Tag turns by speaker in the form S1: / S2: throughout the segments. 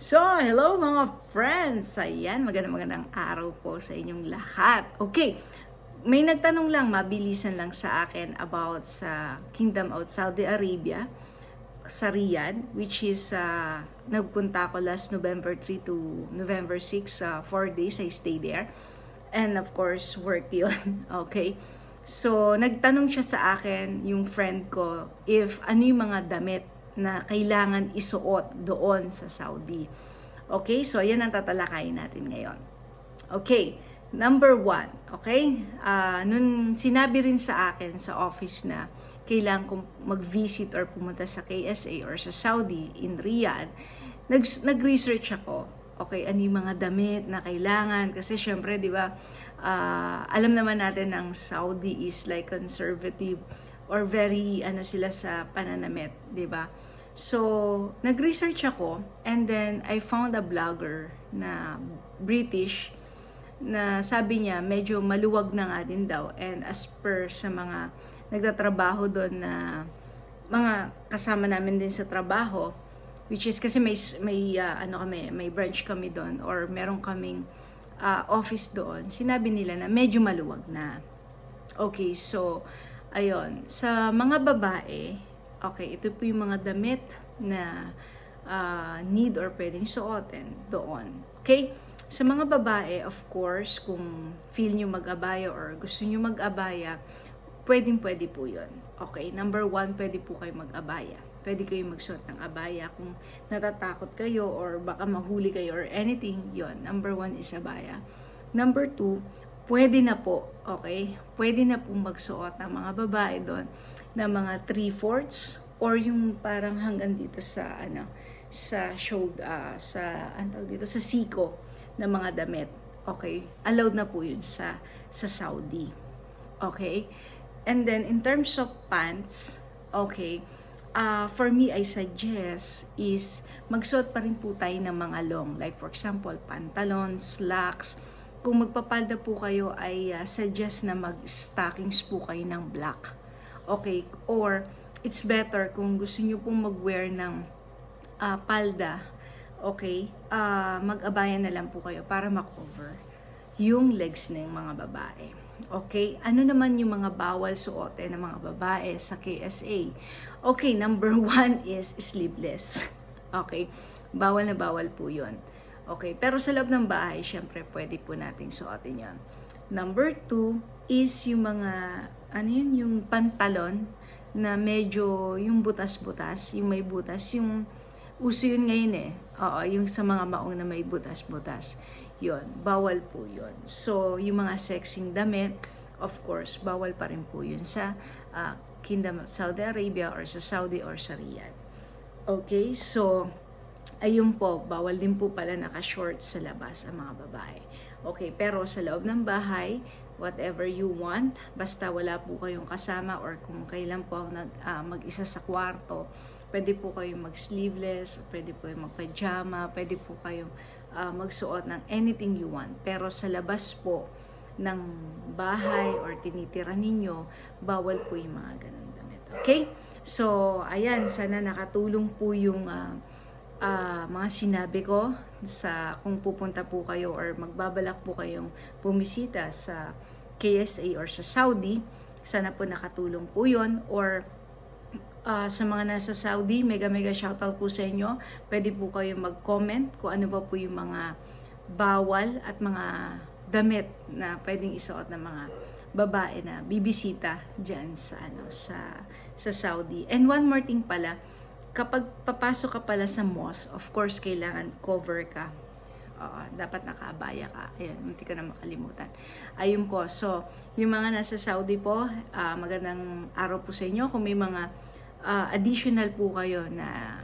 S1: So, hello mga friends! Ayan, magandang magandang araw po sa inyong lahat. Okay, may nagtanong lang, mabilisan lang sa akin about sa Kingdom of Saudi Arabia sa Riyadh, which is uh, nagpunta ako last November 3 to November 6, uh, 4 days I stay there. And of course, work yun. okay. So, nagtanong siya sa akin, yung friend ko, if ano yung mga damit na kailangan isuot doon sa Saudi. Okay, so yan ang tatalakayin natin ngayon. Okay, number one, okay? Ah, nun sinabi rin sa akin sa office na kailangan kong mag-visit or pumunta sa KSA or sa Saudi in Riyadh, nag, nag-research ako. Okay, ano yung mga damit na kailangan? Kasi syempre, di ba, ah, alam naman natin ang Saudi is like conservative or very ano sila sa pananamit, 'di ba? So, nag-research ako and then I found a blogger na British na sabi niya medyo maluwag na nga din daw. And as per sa mga nagtatrabaho doon na mga kasama namin din sa trabaho which is kasi may may ah, ano kami may branch kami doon or meron kaming ah, office doon sinabi nila na medyo maluwag na. Okay so Ayun, sa mga babae, okay, ito po yung mga damit na ah, need or pwedeng suotin doon. Okay? Sa mga babae, of course, kung feel nyo mag-abaya or gusto nyo mag-abaya, pwedeng pwede po yun. Okay? Number one, pwede po kayo mag-abaya. Pwede kayo magsuot ng abaya. Kung natatakot kayo or baka mahuli kayo or anything, yon Number one is abaya. Number two, pwede na po, okay? Pwede na po magsuot ng mga babae doon na mga 3-fourths or yung parang hanggang dito sa ano sa shoulder ah, sa tawag dito sa siko na mga damit. Okay? Allowed na po yun sa sa Saudi. Okay? And then in terms of pants, okay, uh, for me I suggest is magsuot pa rin po tayo ng mga long. Like for example, pantalons, slacks, kung magpapalda po kayo ay uh, suggest na mag-stockings po kayo ng black. Okay? Or it's better kung gusto nyo pong mag-wear ng uh, palda, okay? Uh, mag-abaya na lang po kayo para makover yung legs ng mga babae. Okay? Ano naman yung mga bawal suotin ng mga babae sa KSA? Okay, number one is sleeveless. Okay? Bawal na bawal po yun. Okay, pero sa loob ng bahay, syempre pwede po nating suotin yon. Number two is yung mga, ano yun, yung pantalon na medyo yung butas-butas, yung may butas, yung uso yun ngayon eh. Oo, yung sa mga maong na may butas-butas. Yon, bawal po yon. So, yung mga sexing damit, of course, bawal pa rin po yun sa uh, Kingdom of Saudi Arabia or sa Saudi or sa Riyadh. Okay, so, ayun po, bawal din po pala naka-short sa labas ang mga babae. Okay, pero sa loob ng bahay, whatever you want, basta wala po kayong kasama or kung kailan po ang nag, ah, mag-isa sa kwarto, pwede po kayong mag-sleeveless, pwede po kayong mag-pajama, pwede po kayong ah, magsuot ng anything you want. Pero sa labas po ng bahay or tinitira ninyo, bawal po yung mga ganun damit. Okay? So, ayan, sana nakatulong po yung ah, ah, mga sinabi ko sa kung pupunta po kayo or magbabalak po kayong bumisita sa KSA or sa Saudi. Sana po nakatulong po yon or ah, sa mga nasa Saudi, mega mega shoutout po sa inyo. Pwede po kayo mag-comment kung ano ba po yung mga bawal at mga damit na pwedeng isuot ng mga babae na bibisita diyan sa ano sa sa Saudi. And one more thing pala, kapag papasok ka pala sa mosque, of course, kailangan cover ka. Oo, dapat nakaabaya ka. Ayun, hindi ka na makalimutan. Ayun po. So, yung mga nasa Saudi po, ah, magandang araw po sa inyo. Kung may mga ah, additional po kayo na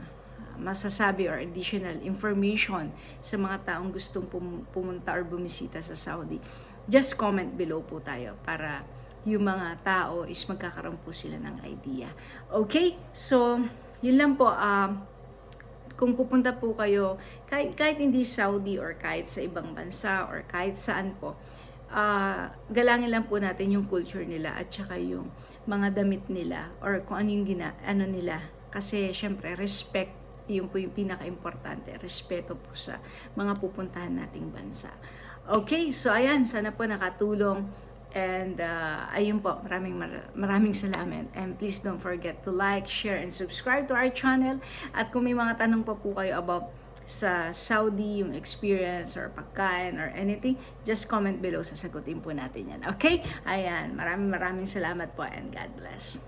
S1: masasabi or additional information sa mga taong gustong pum- pumunta or bumisita sa Saudi, just comment below po tayo para yung mga tao is magkakaroon po sila ng idea. Okay? So, yun lang po. Um, kung pupunta po kayo, kahit, kahit hindi Saudi or kahit sa ibang bansa or kahit saan po, ah galangin lang po natin yung culture nila at saka yung mga damit nila or kung ano yung gina, ano nila. Kasi syempre, respect Yun po yung pinaka-importante, respeto po sa mga pupuntahan nating bansa. Okay, so ayan, sana po nakatulong. And uh, ayun po, maraming mar- maraming salamat. And please don't forget to like, share, and subscribe to our channel. At kung may mga tanong pa po kayo about sa Saudi, yung experience or pagkain or anything, just comment below, sasagutin po natin yan. Okay? Ayan, maraming maraming salamat po and God bless.